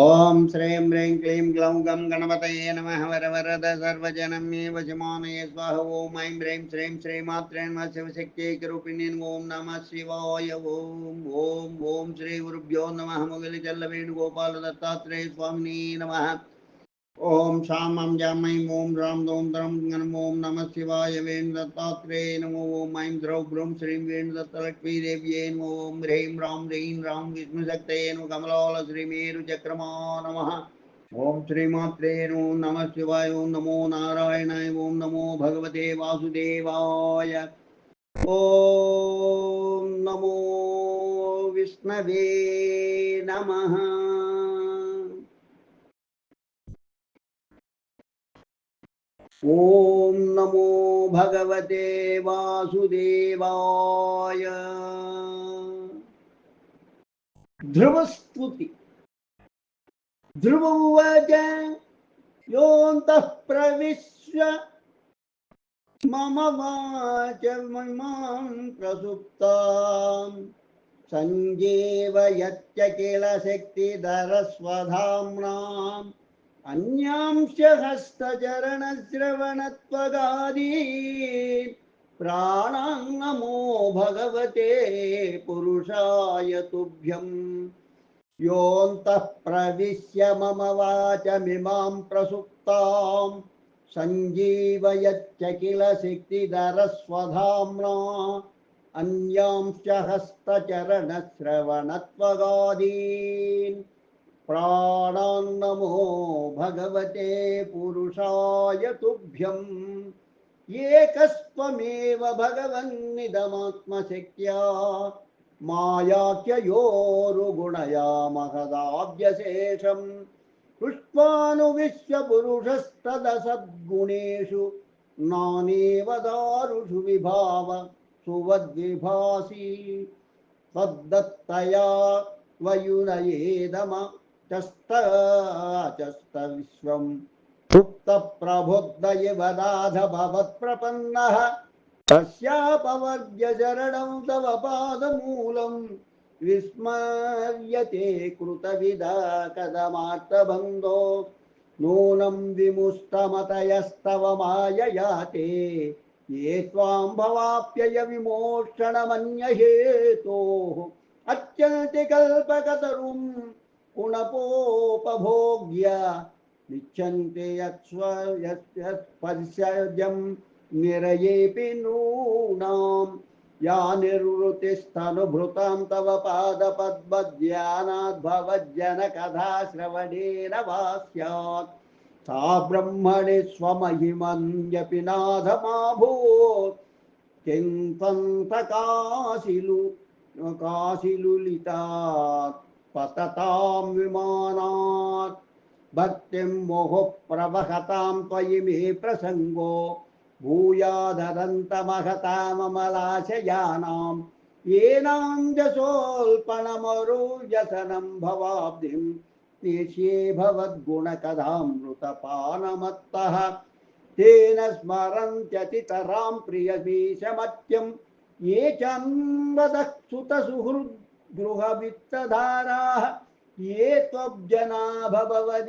ॐ श्रीं ह्रीं क्लीं ग्लौं गं गणपतये नमः वरवरद सर्वजनमेव वशमानये स्वाह ॐ ऐं ह्रीं श्रीं श्रीमात्रे वा शिवशक्त्यै कृपिणीन् ॐ नमः शिवाय ॐ ॐ ॐ श्री गुरुभ्यो नमः मुगलिचल्लवेणुगोपालदत्तात्रेय स्वामिने नमः ओम शाम आम जाम ओम राम दोम द्रम गणम ओम नम शिवाय वेण दत्तात्रेय नमो ओम ऐं ध्रौ भ्रूं श्रीं वेण दत्तलक्ष्मीदेव्यै नमो ओम ह्रीं राम ह्रीं राम विष्णुशक्तये नो कमलोल श्रीमेरुचक्रमा नम। ओम श्रीमात्रे नमो नम शिवाय, ओम नमो नारायणाय, ओम नमो भगवते वासुदेवाय। ओम नमो विष्णवे नमः। ॐ नमो भगवते वासुदेवाय। ध्रुवस्तुति। ध्रुव योऽन्तः प्रविश्य मम वाच ममां प्रसुप्तां। सञ्जीवयत्य किल शक्तिधरस्वधाम्नाम्। अन्यांश हस्तचरणश्रवणत्वगादी प्राणाङ्नमो भगवते पुरुषाय तुभ्यं योऽन्तः प्रविश्य मम वाचमिमां प्रसुप्तां सञ्जीवयच्च किल शक्तिधरस्वधाम्ना अन्यांश्च हस्तचरणश्रवणत्वगादीन् प्राणान्नमो भगवते पुरुषाय तुभ्यम्। एकस्त्वमेव भगवन्निदमात्मशक्त्या मायाख्ययोरुगुणया महदाब्जशेषम् पुष्पानुविश्वपुरुषस्तदसद्गुणेषु नानेव दारुषु विभाव सुवद्विभासि। तद्दत्तया वयुनयेदम चस्त विश्वं सुप्तप्रबुद्धयवदाध भवत्प्रपन्नः तस्यापवर्ग्यचरणं तव पादमूलं विस्मर्यते कृतविदा कदमार्तबन्धो नूनं विमुष्टमतयस्तव माययाते। ये त्वां भवाप्यय विमोक्षणमन्यहेतोः। अत्यन्तिकल्पकतरुं कुणपोपभोग्य निच्छन्ते यत्स्व यस्पर्शजं निरयेऽपि नूनां। या निर्वृतिस्तनुभृतां तव पादपद्मध्यानाद्भवज्जनकथा श्रवणेन वा स्यात्। सा ब्रह्मणि स्वमहिमन्यपि नाथमाभूत्। किं काशिलुलितात्। पततां विमानात् भक्तिं मोहः प्रवहतां त्वयि मे प्रसङ्गो भूयादरन्तमहताममलाशयानां येनां जसोल्पणमरुजसनं भवाब्धिं निश्ये भवद्गुणकथामृतपानमत्तः तेन स्मरन्त्यतितरां प्रियमीशमत्यं ये चान्वदः सुतसुहृद्गृहवित्तधाराः ये त्वब्जना भवदीयपदारविन्द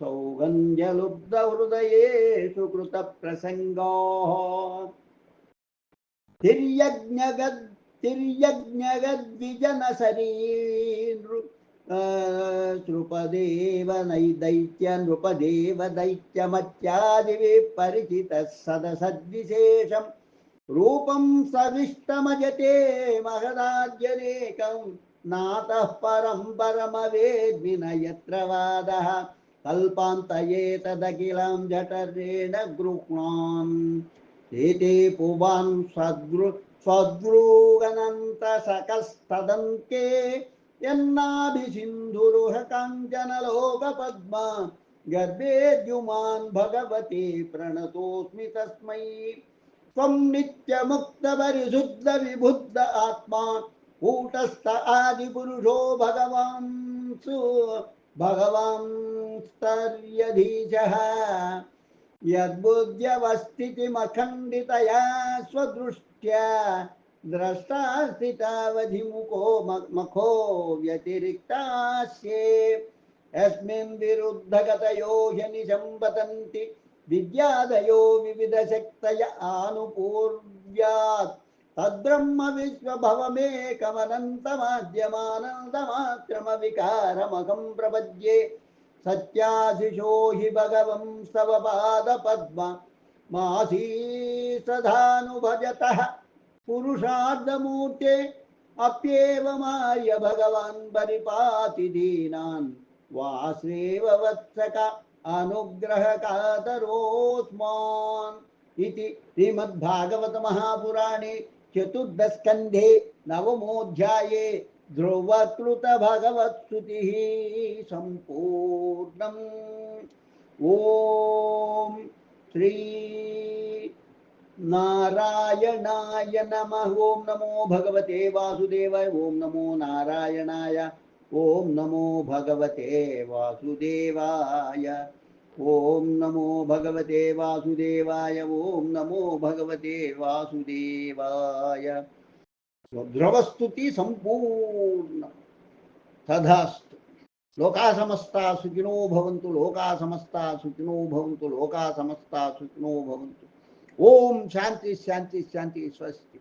सौगन्ध्यलुब्धहृदयेषु कृतप्रसङ्गाः तिर्यज्ञगद् तिर्यज्ञगद्विजनशरीनृ नृपदेव नैदैत्य नृपदेव दैत्यमत्यादिभिः परिचितः सदसद्विशेषं रूपं सविष्टमजते महदाद्यनेकं नातः परं परमवेद्मि न यत्र वादः कल्पान्तयेतदखिलं जठरेण गृह्णान्। एते पुवान् स्वद्रु स्वद्रूगनन्तसकस्तदन्ते यन्नाभिसिन्धुरुह काञ्चनलोकपद्मा गर्भेद्युमान् भगवते प्रणतोऽस्मि तस्मै। त्वं नित्यमुक्तपरिशुद्धविबुद्ध आत्मा, कूटस्थ आदिपुरुषो भगवान् सु भगवान् स्तर्यधीशः यद्बुद्ध्यवस्थितिमखण्डितया स्वदृष्ट्या द्रष्टा स्थितावधिमुखो म- मखो व्यतिरिक्तास्ये। यस्मिन् विरुद्धगतयो ह्यनिशं विद्यादयो विविधशक्तय आनुपूर्व्यात् तद्ब्रह्म विश्वभवमेकमनन्तमाद्यमानन्दमात्रमविकारमहं प्रपद्ये सत्याशिषो हि भगवंस्तव पादपद्म मासीसधानुभजतः पुरुषार्धमूर्ते अप्येवमाय भगवान् परिपाति दीनान् वाश्रेव वत्सक अनुग्रहकातरोऽस्मान् इति श्रीमद्भागवतमहापुराणे चतुर्दशस्कन्धे नवमोऽध्याये ध्रुवकृतभगवत्स्तुतिः सम्पूर्णम् ॐ श्री नारायणाय नमः। ॐ नमो भगवते वासुदेवाय। ॐ नमो नारायणाय ॐ नमो भगवते वासुदेवाय। ॐ नमो भगवते वासुदेवाय। ॐ नमो भगवते वासुदेवाय। ध्रुवस्तुति सम्पूर्ण तथास्तु। लोका समस्ता सुखिनो भवन्तु लोका समस्ता सुखिनो भवन्तु लोका समस्ता सुखिनो भवन्तु। ओम शांति शांति शांति, स्वस्ति।